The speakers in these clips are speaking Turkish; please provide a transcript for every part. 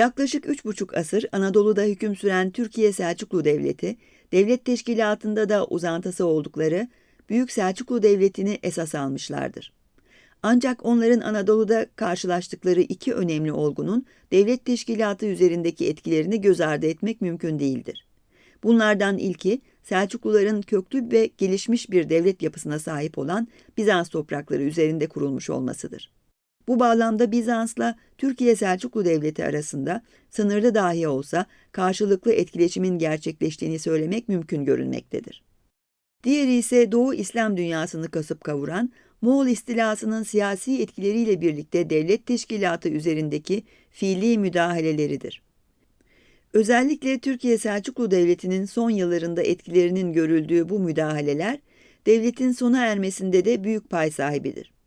Yaklaşık üç buçuk asır Anadolu'da hüküm süren Türkiye Selçuklu Devleti, devlet teşkilatında da uzantısı oldukları Büyük Selçuklu Devleti'ni esas almışlardır. Ancak onların Anadolu'da karşılaştıkları iki önemli olgunun devlet teşkilatı üzerindeki etkilerini göz ardı etmek mümkün değildir. Bunlardan ilki Selçukluların köklü ve gelişmiş bir devlet yapısına sahip olan Bizans toprakları üzerinde kurulmuş olmasıdır. Bu bağlamda Bizans'la Türkiye Selçuklu Devleti arasında sınırlı dahi olsa karşılıklı etkileşimin gerçekleştiğini söylemek mümkün görünmektedir. Diğeri ise Doğu İslam dünyasını kasıp kavuran Moğol istilasının siyasi etkileriyle birlikte devlet teşkilatı üzerindeki fiili müdahaleleridir. Özellikle Türkiye Selçuklu Devleti'nin son yıllarında etkilerinin görüldüğü bu müdahaleler, devletin sona ermesinde de büyük pay sahibidir.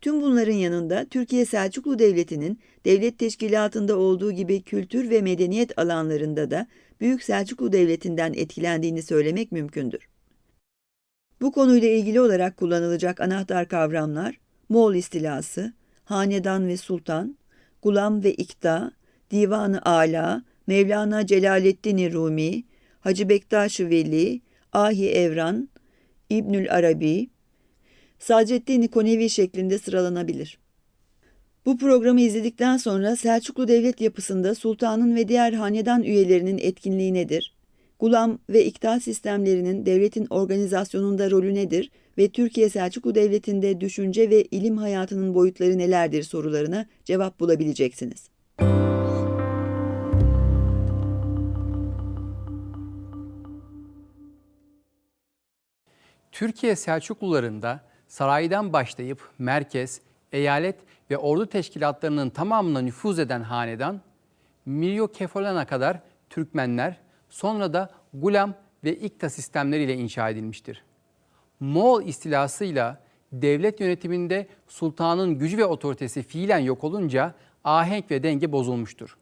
Tüm bunların yanında Türkiye Selçuklu Devleti'nin devlet teşkilatında olduğu gibi kültür ve medeniyet alanlarında da Büyük Selçuklu Devleti'nden etkilendiğini söylemek mümkündür. Bu konuyla ilgili olarak kullanılacak anahtar kavramlar Moğol istilası, hanedan ve sultan, gulam ve ikta, divanı ala, Mevlana Celaleddin Rumi, Hacı Bektaş-ı Veli, Ahi Evran, İbnül Arabi, Sadreddin Konevi şeklinde sıralanabilir. Bu programı izledikten sonra Selçuklu devlet yapısında sultanın ve diğer hanedan üyelerinin etkinliği nedir? Gulam ve ikta sistemlerinin devletin organizasyonunda rolü nedir ve Türkiye Selçuklu Devleti'nde düşünce ve ilim hayatının boyutları nelerdir sorularına cevap bulabileceksiniz. Türkiye Selçuklularında saraydan başlayıp merkez, eyalet ve ordu teşkilatlarının tamamına nüfuz eden hanedan, Miryo-Kefolan'a kadar Türkmenler, sonra da Gulam ve İkta sistemleriyle inşa edilmiştir. Moğol istilasıyla devlet yönetiminde sultanın gücü ve otoritesi fiilen yok olunca ahenk ve denge bozulmuştur.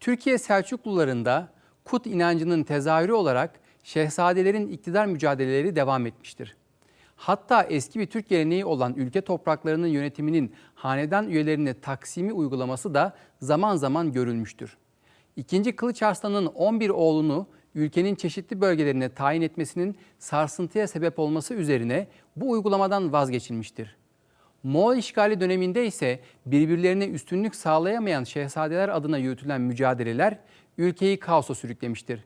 Türkiye Selçuklularında Kut inancının tezahürü olarak şehzadelerin iktidar mücadeleleri devam etmiştir. Hatta eski bir Türk geleneği olan ülke topraklarının yönetiminin hanedan üyelerine taksimi uygulaması da zaman zaman görülmüştür. İkinci Kılıç Arslan'ın 11 oğlunu ülkenin çeşitli bölgelerine tayin etmesinin sarsıntıya sebep olması üzerine bu uygulamadan vazgeçilmiştir. Moğol işgali döneminde ise birbirlerine üstünlük sağlayamayan şehzadeler adına yürütülen mücadeleler ülkeyi kaosa sürüklemiştir.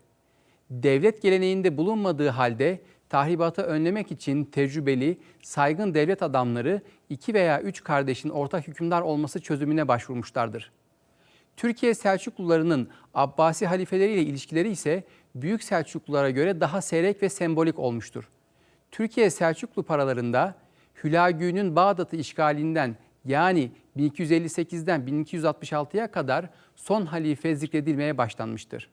Devlet geleneğinde bulunmadığı halde tahribatı önlemek için tecrübeli, saygın devlet adamları iki veya üç kardeşin ortak hükümdar olması çözümüne başvurmuşlardır. Türkiye Selçuklularının Abbasi halifeleriyle ilişkileri ise Büyük Selçuklulara göre daha seyrek ve sembolik olmuştur. Türkiye Selçuklu paralarında Hülagü'nün Bağdat'ı işgalinden yani 1258'den 1266'ya kadar son halife zikredilmeye başlanmıştır.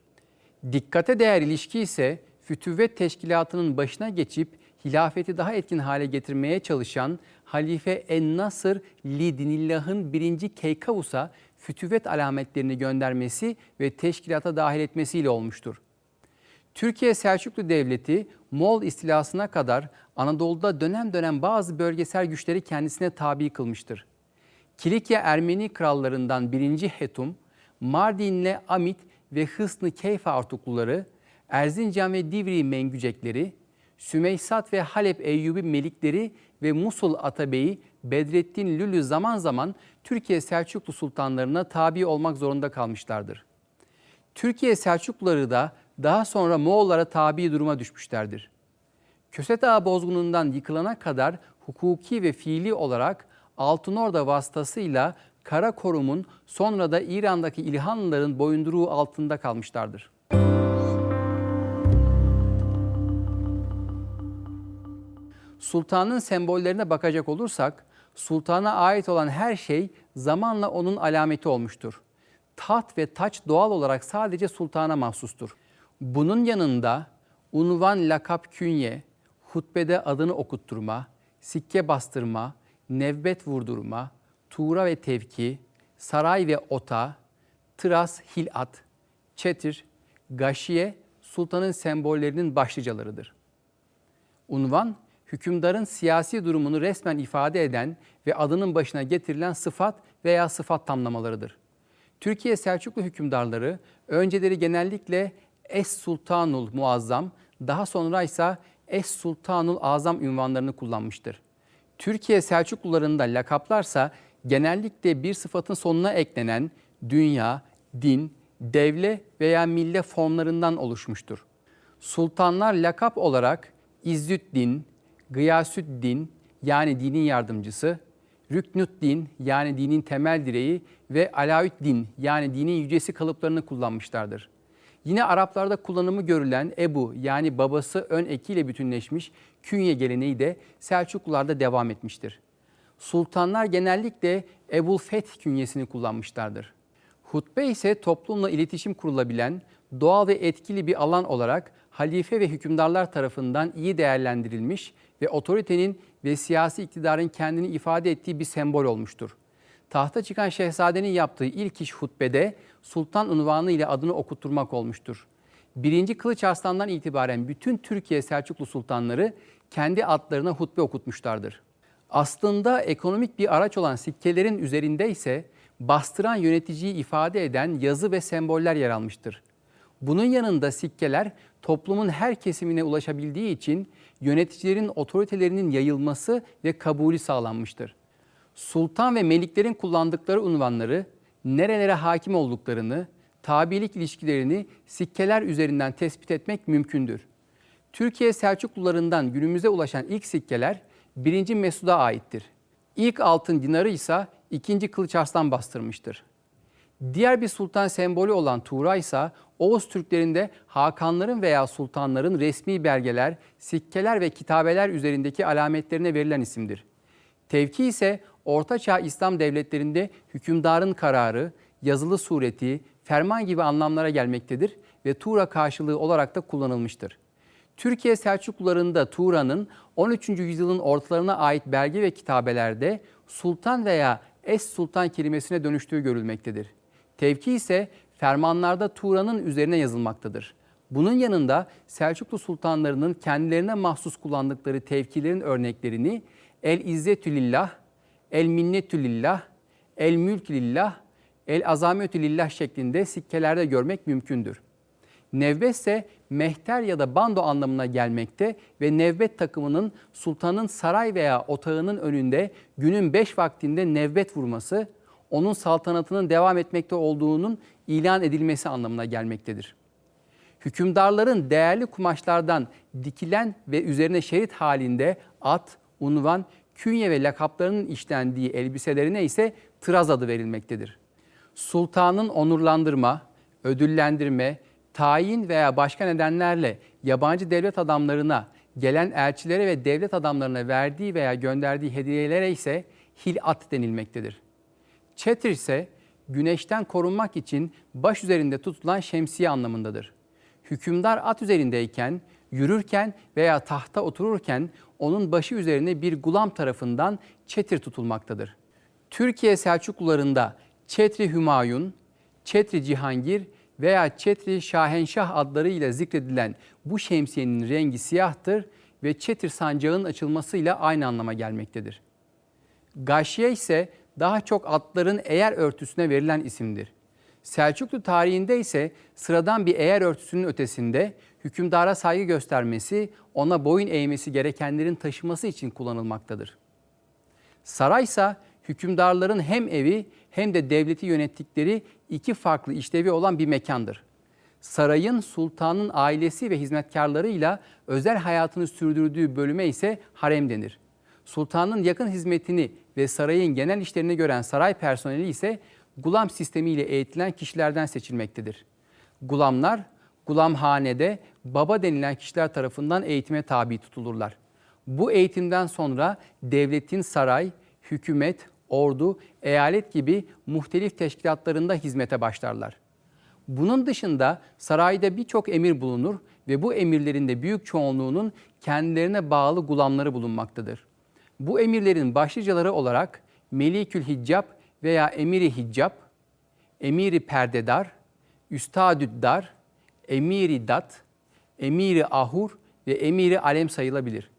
Dikkate değer ilişki ise Fütüvvet Teşkilatı'nın başına geçip hilafeti daha etkin hale getirmeye çalışan Halife En-Nasır Lidinillah'ın birinci Keykavus'a fütüvvet alametlerini göndermesi ve teşkilata dahil etmesiyle olmuştur. Türkiye Selçuklu Devleti Moğol istilasına kadar Anadolu'da dönem dönem bazı bölgesel güçleri kendisine tabi kılmıştır. Kilikya Ermeni krallarından 1. Hetum, Mardin'le Amit ve Hısnı Keyfa Artukluları, Erzincan ve Divri Mengücekleri, Sümeysat ve Halep Eyyubi Melikleri ve Musul Atabeyi Bedrettin Lülü zaman zaman Türkiye Selçuklu sultanlarına tabi olmak zorunda kalmışlardır. Türkiye Selçukluları da daha sonra Moğollara tabi duruma düşmüşlerdir. Köse Dağı bozgunundan yıkılana kadar hukuki ve fiili olarak Altınorda vasıtasıyla Karakorum'un sonra da İran'daki İlhanlıların boyunduruğu altında kalmışlardır. Sultanın sembollerine bakacak olursak, sultana ait olan her şey zamanla onun alameti olmuştur. Taht ve taç doğal olarak sadece sultana mahsustur. Bunun yanında unvan, lakap, künye, hutbede adını okutturma, sikke bastırma, nevbet vurdurma, tuğra ve tevki, saray ve ota, tıras, hilat, çetir, gaşiye sultanın sembollerinin başlıcalarıdır. Unvan, hükümdarın siyasi durumunu resmen ifade eden ve adının başına getirilen sıfat veya sıfat tamlamalarıdır. Türkiye Selçuklu hükümdarları önceleri genellikle Es Sultanul Muazzam, daha sonra ise Es Sultanul Azam ünvanlarını kullanmıştır. Türkiye Selçuklularında lakaplarsa genellikle bir sıfatın sonuna eklenen dünya, din, devle veya mille formlarından oluşmuştur. Sultanlar lakap olarak İzzüddin, Gıyasüddin yani dinin yardımcısı, Rüknüddin yani dinin temel direği ve Alaüddin yani dinin yücesi kalıplarını kullanmışlardır. Yine Araplarda kullanımı görülen Ebu yani babası ön ekiyle bütünleşmiş künye geleneği de Selçuklularda devam etmiştir. Sultanlar genellikle Ebul Feth künyesini kullanmışlardır. Hutbe ise toplumla iletişim kurulabilen, doğal ve etkili bir alan olarak halife ve hükümdarlar tarafından iyi değerlendirilmiş ve otoritenin ve siyasi iktidarın kendini ifade ettiği bir sembol olmuştur. Tahta çıkan şehzadenin yaptığı ilk iş hutbede sultan unvanı ile adını okutturmak olmuştur. Birinci Kılıç Arslan'dan itibaren bütün Türkiye Selçuklu sultanları kendi adlarına hutbe okutmuşlardır. Aslında ekonomik bir araç olan sikkelerin üzerinde ise bastıran yöneticiyi ifade eden yazı ve semboller yer almıştır. Bunun yanında sikkeler toplumun her kesimine ulaşabildiği için yöneticilerin otoritelerinin yayılması ve kabulü sağlanmıştır. Sultan ve meliklerin kullandıkları unvanları, nerelere hakim olduklarını, tabilik ilişkilerini sikkeler üzerinden tespit etmek mümkündür. Türkiye Selçuklularından günümüze ulaşan ilk sikkeler 1. Mesud'a aittir. İlk altın dinarı ise 2. Kılıç Arslan bastırmıştır. Diğer bir sultan sembolü olan Tuğra ise Oğuz Türklerinde hakanların veya sultanların resmi belgeler, sikkeler ve kitabeler üzerindeki alametlerine verilen isimdir. Tevki ise Ortaçağ İslam devletlerinde hükümdarın kararı, yazılı sureti, ferman gibi anlamlara gelmektedir ve Tuğra karşılığı olarak da kullanılmıştır. Türkiye Selçuklularında Tuğra'nın 13. yüzyılın ortalarına ait belge ve kitabelerde sultan veya es sultan kelimesine dönüştüğü görülmektedir. Tevki ise fermanlarda Tuğra'nın üzerine yazılmaktadır. Bunun yanında Selçuklu sultanlarının kendilerine mahsus kullandıkları tevkilerin örneklerini El İzzetü Lillah, El Minnetü Lillah, El Mülk Lillah, El Azametü Lillah şeklinde sikkelerde görmek mümkündür. Nevbet ise mehter ya da bando anlamına gelmekte ve nevbet takımının sultanın saray veya otağının önünde günün beş vaktinde nevbet vurması, onun saltanatının devam etmekte olduğunun ilan edilmesi anlamına gelmektedir. Hükümdarların değerli kumaşlardan dikilen ve üzerine şerit halinde at, unvan, künye ve lakaplarının işlendiği elbiselerine ise tıraz adı verilmektedir. Sultanın onurlandırma, ödüllendirme, tayin veya başka nedenlerle yabancı devlet adamlarına, gelen elçilere ve devlet adamlarına verdiği veya gönderdiği hediyelere ise hilat denilmektedir. Çetir ise güneşten korunmak için baş üzerinde tutulan şemsiye anlamındadır. Hükümdar at üzerindeyken, yürürken veya tahta otururken onun başı üzerine bir gulam tarafından çetir tutulmaktadır. Türkiye Selçuklularında Çetri Hümayun, Çetri Cihangir veya Çetri Şahenşah adlarıyla zikredilen bu şemsiyenin rengi siyahtır ve çetir sancağın açılmasıyla aynı anlama gelmektedir. Gaşiye ise daha çok atların eğer örtüsüne verilen isimdir. Selçuklu tarihinde ise sıradan bir eğer örtüsünün ötesinde hükümdara saygı göstermesi, ona boyun eğmesi gerekenlerin taşıması için kullanılmaktadır. Saray ise hükümdarların hem evi hem de devleti yönettikleri iki farklı işlevi olan bir mekandır. Sarayın sultanın ailesi ve hizmetkarlarıyla özel hayatını sürdürdüğü bölüme ise harem denir. Sultanın yakın hizmetini ve sarayın genel işlerini gören saray personeli ise gulam sistemiyle eğitilen kişilerden seçilmektedir. Gulamlar, gulamhanede baba denilen kişiler tarafından eğitime tabi tutulurlar. Bu eğitimden sonra devletin saray, hükümet, ordu, eyalet gibi muhtelif teşkilatlarında hizmete başlarlar. Bunun dışında sarayda birçok emir bulunur ve bu emirlerin de büyük çoğunluğunun kendilerine bağlı gulamları bulunmaktadır. Bu emirlerin başlıcaları olarak Melikül Hiccab veya Emiri Hiccab, Emiri Perdedar, Üstadüddar, Emiri Dat, Emiri Ahur ve Emiri Alem sayılabilir.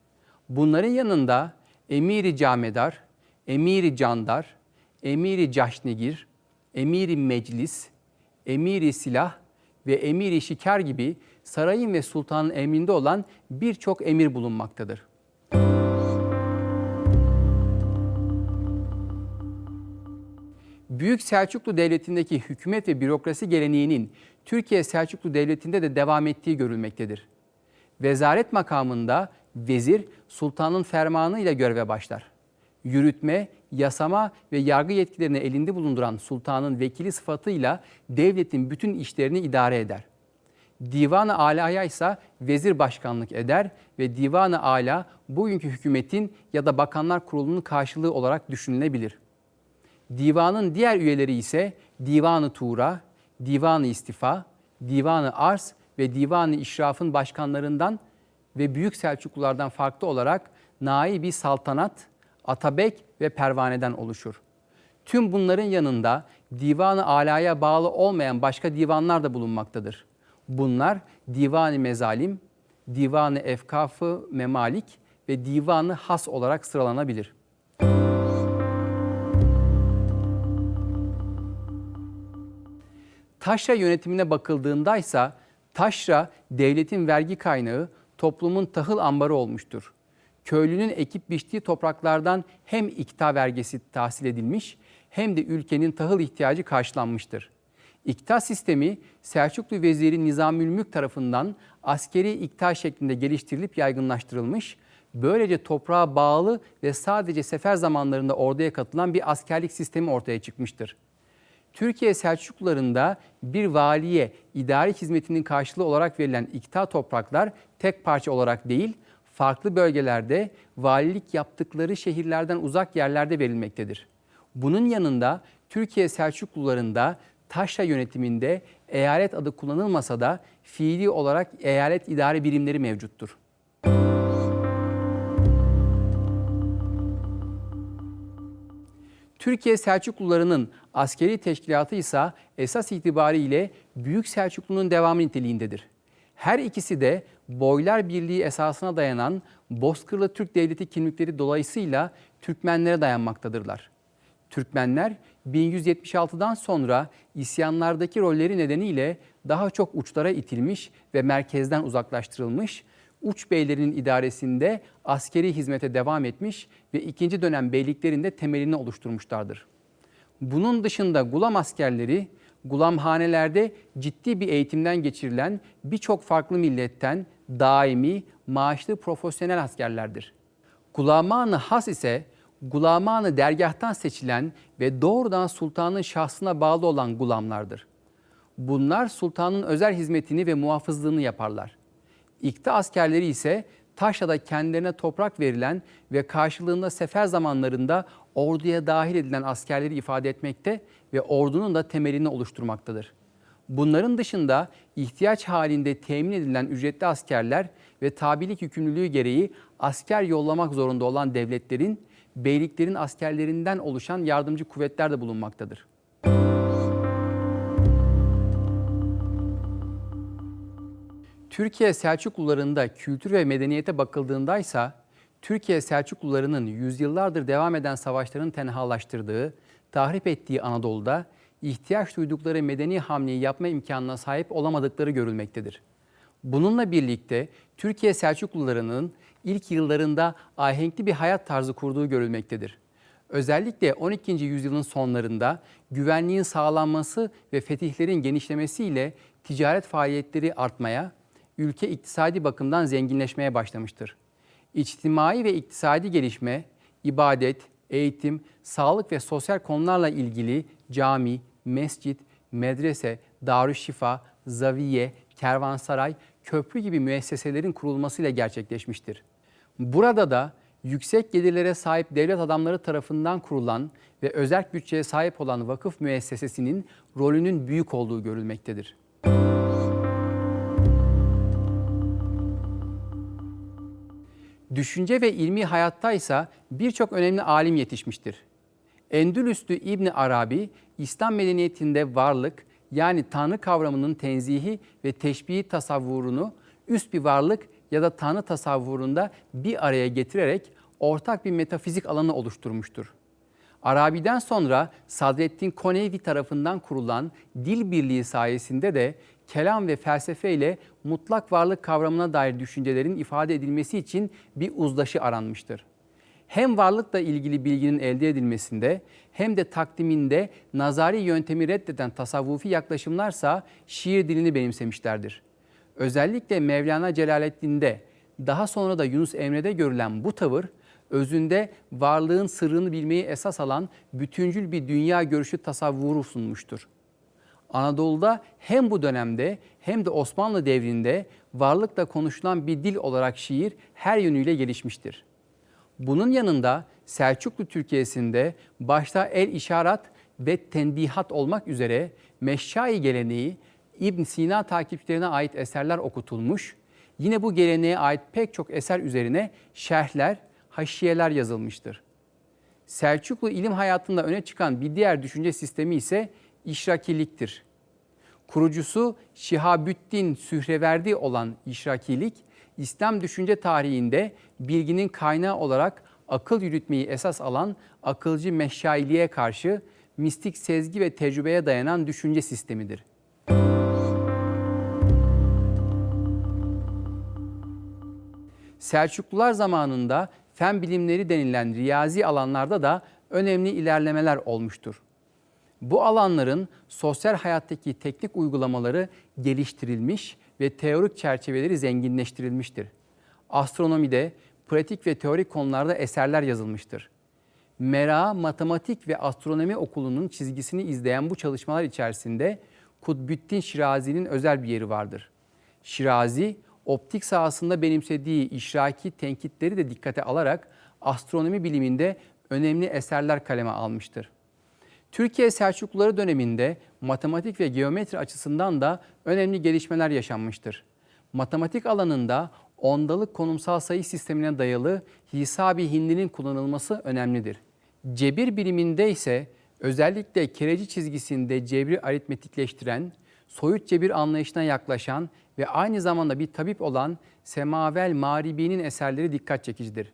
Bunların yanında Emiri Camedar, Emiri Candar, Emiri Caşnigir, emiri meclis, emiri silah ve emiri şikar gibi sarayın ve sultanın emrinde olan birçok emir bulunmaktadır. Büyük Selçuklu Devleti'ndeki hükümet ve bürokrasi geleneğinin Türkiye Selçuklu Devleti'nde de devam ettiği görülmektedir. Vezaret makamında vezir sultanın fermanı ile göreve başlar. Yürütme, yasama ve yargı yetkilerini elinde bulunduran sultanın vekili sıfatıyla devletin bütün işlerini idare eder. Divan-ı Ala'ya ise vezir başkanlık eder ve Divan-ı Ala bugünkü hükümetin ya da bakanlar kurulunun karşılığı olarak düşünülebilir. Divanın diğer üyeleri ise Divanı Tuğra, Divanı İstifa, Divanı Arz ve Divanı İşraf'ın başkanlarından ve Büyük Selçuklulardan farklı olarak naibi saltanat, atabek ve pervaneden oluşur. Tüm bunların yanında Divanı Ala'ya bağlı olmayan başka divanlar da bulunmaktadır. Bunlar Divanı Mezalim, Divanı Efkafı Memalik ve Divanı Has olarak sıralanabilir. Taşra yönetimine bakıldığında ise taşra devletin vergi kaynağı, toplumun tahıl ambarı olmuştur. Köylünün ekip biçtiği topraklardan hem ikta vergisi tahsil edilmiş hem de ülkenin tahıl ihtiyacı karşılanmıştır. İkta sistemi Selçuklu Veziri Nizamülmülk tarafından askeri ikta şeklinde geliştirilip yaygınlaştırılmış, böylece toprağa bağlı ve sadece sefer zamanlarında orduya katılan bir askerlik sistemi ortaya çıkmıştır. Türkiye Selçuklularında bir valiye idari hizmetinin karşılığı olarak verilen ikta topraklar tek parça olarak değil, farklı bölgelerde valilik yaptıkları şehirlerden uzak yerlerde verilmektedir. Bunun yanında Türkiye Selçuklularında taşra yönetiminde eyalet adı kullanılmasa da fiili olarak eyalet idare birimleri mevcuttur. Türkiye Selçuklularının askeri teşkilatı ise esas itibariyle Büyük Selçuklu'nun devamı niteliğindedir. Her ikisi de Boylar Birliği esasına dayanan Bozkırlı Türk Devleti kimlikleri dolayısıyla Türkmenlere dayanmaktadırlar. Türkmenler 1176'dan sonra isyanlardaki rolleri nedeniyle daha çok uçlara itilmiş ve merkezden uzaklaştırılmış, uç beylerinin idaresinde askeri hizmete devam etmiş ve ikinci dönem beyliklerinde temelini oluşturmuşlardır. Bunun dışında gulam askerleri gulamhanelerde ciddi bir eğitimden geçirilen birçok farklı milletten daimi, maaşlı profesyonel askerlerdir. Gulamanı has ise gulamanı dergahtan seçilen ve doğrudan sultanın şahsına bağlı olan gulamlardır. Bunlar sultanın özel hizmetini ve muhafızlığını yaparlar. İkta askerleri ise Taşra'da kendilerine toprak verilen ve karşılığında sefer zamanlarında orduya dahil edilen askerleri ifade etmekte ve ordunun da temelini oluşturmaktadır. Bunların dışında ihtiyaç halinde temin edilen ücretli askerler ve tabilik yükümlülüğü gereği asker yollamak zorunda olan devletlerin, beyliklerin askerlerinden oluşan yardımcı kuvvetler de bulunmaktadır. Türkiye Selçuklularında kültür ve medeniyete bakıldığında ise Türkiye Selçuklularının yüzyıllardır devam eden savaşların tenhalaştırdığı, tahrip ettiği Anadolu'da ihtiyaç duydukları medeni hamleyi yapma imkanına sahip olamadıkları görülmektedir. Bununla birlikte Türkiye Selçuklularının ilk yıllarında ahenkli bir hayat tarzı kurduğu görülmektedir. Özellikle 12. yüzyılın sonlarında güvenliğin sağlanması ve fetihlerin genişlemesiyle ticaret faaliyetleri artmaya, ülke iktisadi bakımdan zenginleşmeye başlamıştır. İçtimai ve iktisadi gelişme, ibadet, eğitim, sağlık ve sosyal konularla ilgili cami, mescit, medrese, darüşşifa, zaviye, kervansaray, köprü gibi müesseselerin kurulmasıyla gerçekleşmiştir. Burada da yüksek gelirlere sahip devlet adamları tarafından kurulan ve özel bütçeye sahip olan vakıf müessesesinin rolünün büyük olduğu görülmektedir. Düşünce ve ilmi hayatta ise birçok önemli alim yetişmiştir. Endülüslü İbni Arabi, İslam medeniyetinde varlık yani Tanrı kavramının tenzihi ve teşbihi tasavvurunu üst bir varlık ya da Tanrı tasavvurunda bir araya getirerek ortak bir metafizik alanı oluşturmuştur. Arabi'den sonra Sadreddin Konevi tarafından kurulan dil birliği sayesinde de kelam ve felsefe ile mutlak varlık kavramına dair düşüncelerin ifade edilmesi için bir uzlaşı aranmıştır. Hem varlıkla ilgili bilginin elde edilmesinde hem de takdiminde nazari yöntemi reddeden tasavvufi yaklaşımlarsa şiir dilini benimsemişlerdir. Özellikle Mevlana Celaleddin'de daha sonra da Yunus Emre'de görülen bu tavır özünde varlığın sırrını bilmeyi esas alan bütüncül bir dünya görüşü tasavvuru sunmuştur. Anadolu'da hem bu dönemde hem de Osmanlı devrinde varlıkla konuşulan bir dil olarak şiir her yönüyle gelişmiştir. Bunun yanında Selçuklu Türkiye'sinde başta el işaret ve tenbihat olmak üzere meşşai geleneği İbn Sina takipçilerine ait eserler okutulmuş, yine bu geleneğe ait pek çok eser üzerine şerhler, haşiyeler yazılmıştır. Selçuklu ilim hayatında öne çıkan bir diğer düşünce sistemi ise işrakiliktir. Kurucusu Şihabüddin Sühreverdi olan işrakilik, İslam düşünce tarihinde bilginin kaynağı olarak akıl yürütmeyi esas alan akılcı meşailiğe karşı mistik sezgi ve tecrübeye dayanan düşünce sistemidir. Selçuklular zamanında fen bilimleri denilen riyazi alanlarda da önemli ilerlemeler olmuştur. Bu alanların sosyal hayattaki teknik uygulamaları geliştirilmiş ve teorik çerçeveleri zenginleştirilmiştir. Astronomide, pratik ve teorik konularda eserler yazılmıştır. Mera Matematik ve Astronomi Okulu'nun çizgisini izleyen bu çalışmalar içerisinde Kutbüttin Şirazi'nin özel bir yeri vardır. Şirazi, optik sahasında benimsediği işraki tenkitleri de dikkate alarak astronomi biliminde önemli eserler kaleme almıştır. Türkiye Selçukluları döneminde matematik ve geometri açısından da önemli gelişmeler yaşanmıştır. Matematik alanında ondalık konumsal sayı sistemine dayalı hisabi hindinin kullanılması önemlidir. Cebir biliminde ise özellikle kereci çizgisinde cebri aritmetikleştiren, soyut cebir anlayışına yaklaşan ve aynı zamanda bir tabip olan Semavel Maribi'nin eserleri dikkat çekicidir.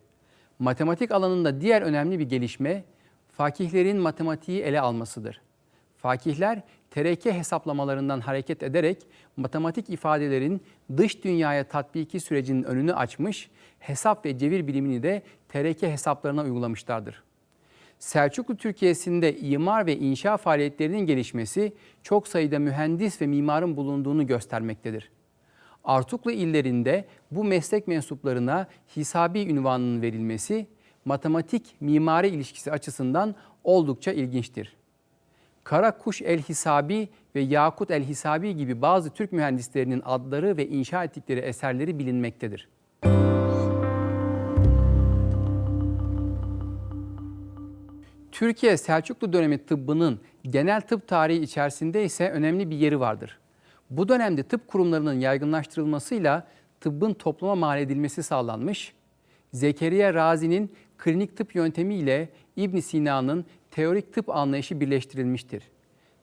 Matematik alanında diğer önemli bir gelişme fakihlerin matematiği ele almasıdır. Fakihler tereke hesaplamalarından hareket ederek matematik ifadelerin dış dünyaya tatbiki sürecinin önünü açmış, hesap ve cevir bilimini de tereke hesaplarına uygulamışlardır. Selçuklu Türkiye'sinde imar ve inşa faaliyetlerinin gelişmesi çok sayıda mühendis ve mimarın bulunduğunu göstermektedir. Artuklu illerinde bu meslek mensuplarına hisabi ünvanının verilmesi matematik mimari ilişkisi açısından oldukça ilginçtir. Kara Kuş el Hisabi ve Yakut el Hisabi gibi bazı Türk mühendislerinin adları ve inşa ettikleri eserleri bilinmektedir. Türkiye Selçuklu dönemi tıbbının genel tıp tarihi içerisinde ise önemli bir yeri vardır. Bu dönemde tıp kurumlarının yaygınlaştırılmasıyla tıbbın topluma mal edilmesi sağlanmış, Zekeriya Razi'nin klinik tıp yöntemiyle İbn Sina'nın teorik tıp anlayışı birleştirilmiştir.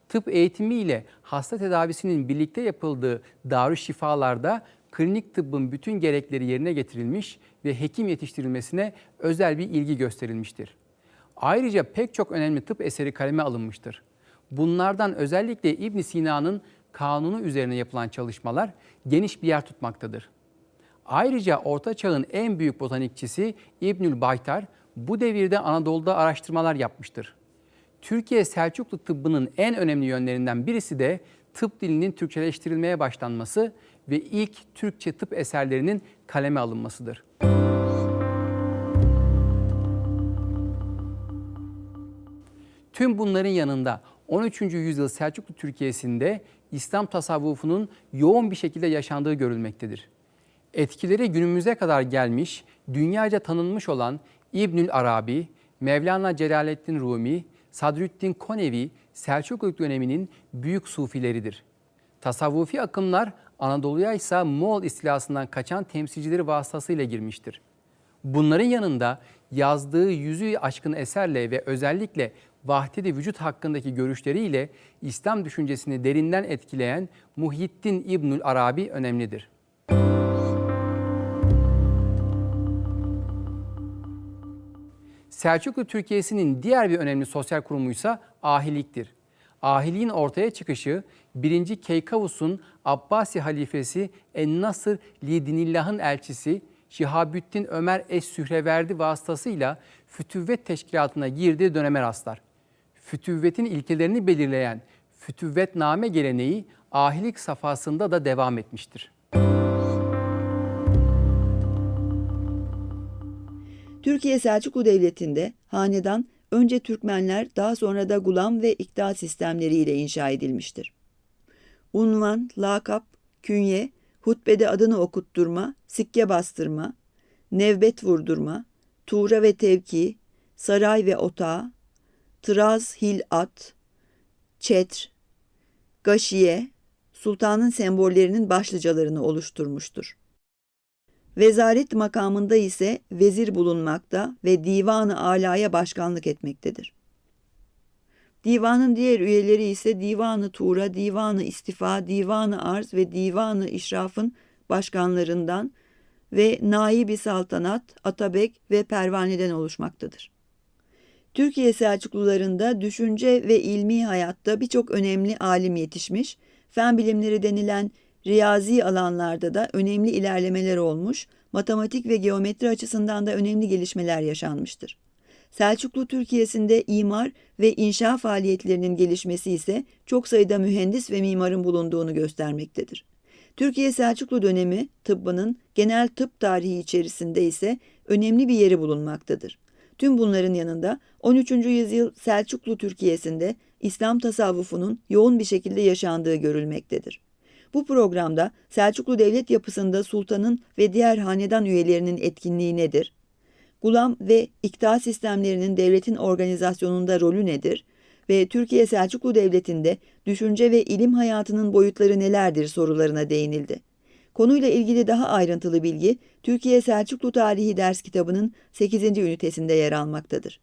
Tıp eğitimi ile hasta tedavisinin birlikte yapıldığı darüşşifalarda klinik tıbbın bütün gerekleri yerine getirilmiş ve hekim yetiştirilmesine özel bir ilgi gösterilmiştir. Ayrıca pek çok önemli tıp eseri kaleme alınmıştır. Bunlardan özellikle İbn Sina'nın kanunu üzerine yapılan çalışmalar geniş bir yer tutmaktadır. Ayrıca Orta Çağ'ın en büyük botanikçisi İbnül Baytar bu devirde Anadolu'da araştırmalar yapmıştır. Türkiye Selçuklu tıbbının en önemli yönlerinden birisi de tıp dilinin Türkçeleştirilmeye başlanması ve ilk Türkçe tıp eserlerinin kaleme alınmasıdır. Tüm bunların yanında 13. yüzyıl Selçuklu Türkiye'sinde İslam tasavvufunun yoğun bir şekilde yaşandığı görülmektedir. Etkileri günümüze kadar gelmiş, dünyaca tanınmış olan İbnül Arabi, Mevlana Celaleddin Rumi, Sadrüddin Konevi Selçuklu döneminin büyük sufileridir. Tasavvufi akımlar Anadolu'ya ise Moğol istilasından kaçan temsilcileri vasıtasıyla girmiştir. Bunların yanında yazdığı yüzü aşkın eserle ve özellikle vahdedi vücut hakkındaki görüşleriyle İslam düşüncesini derinden etkileyen Muhyiddin İbnül Arabi önemlidir. Selçuklu Türkiye'sinin diğer bir önemli sosyal kurumuysa ahiliktir. Ahiliğin ortaya çıkışı 1. Keykavus'un Abbasi halifesi En-Nasır Lidinillah'ın elçisi Şihabüddin Ömer Es-Sühreverdi vasıtasıyla Fütüvvet Teşkilatı'na girdiği döneme rastlar. Fütüvvetin ilkelerini belirleyen Fütüvvetname geleneği ahilik safhasında da devam etmiştir. Türkiye Selçuklu Devleti'nde hanedan önce Türkmenler daha sonra da gulam ve ikta sistemleriyle inşa edilmiştir. Unvan, lakap, künye, hutbede adını okutturma, sikke bastırma, nevbet vurdurma, tuğra ve tevki, saray ve otağı, tıraz, hil at, çetr, gaşiye, sultanın sembollerinin başlıcalarını oluşturmuştur. Vezaret makamında ise vezir bulunmakta ve divanı alaya başkanlık etmektedir. Divanın diğer üyeleri ise divanı tuğra, divanı istifa, divanı arz ve divanı işrafın başkanlarından ve naibi saltanat, atabek ve pervaneden oluşmaktadır. Türkiye Selçuklularında düşünce ve ilmi hayatta birçok önemli alim yetişmiş, fen bilimleri denilen riyazi alanlarda da önemli ilerlemeler olmuş, matematik ve geometri açısından da önemli gelişmeler yaşanmıştır. Selçuklu Türkiye'sinde imar ve inşa faaliyetlerinin gelişmesi ise çok sayıda mühendis ve mimarın bulunduğunu göstermektedir. Türkiye Selçuklu dönemi tıbbının genel tıp tarihi içerisinde ise önemli bir yeri bulunmaktadır. Tüm bunların yanında 13. yüzyıl Selçuklu Türkiye'sinde İslam tasavvufunun yoğun bir şekilde yaşandığı görülmektedir. Bu programda Selçuklu devlet yapısında sultanın ve diğer hanedan üyelerinin etkinliği nedir? Gulam ve ikta sistemlerinin devletin organizasyonunda rolü nedir? Ve Türkiye Selçuklu Devleti'nde düşünce ve ilim hayatının boyutları nelerdir sorularına değinildi. Konuyla ilgili daha ayrıntılı bilgi Türkiye Selçuklu Tarihi ders kitabının 8. ünitesinde yer almaktadır.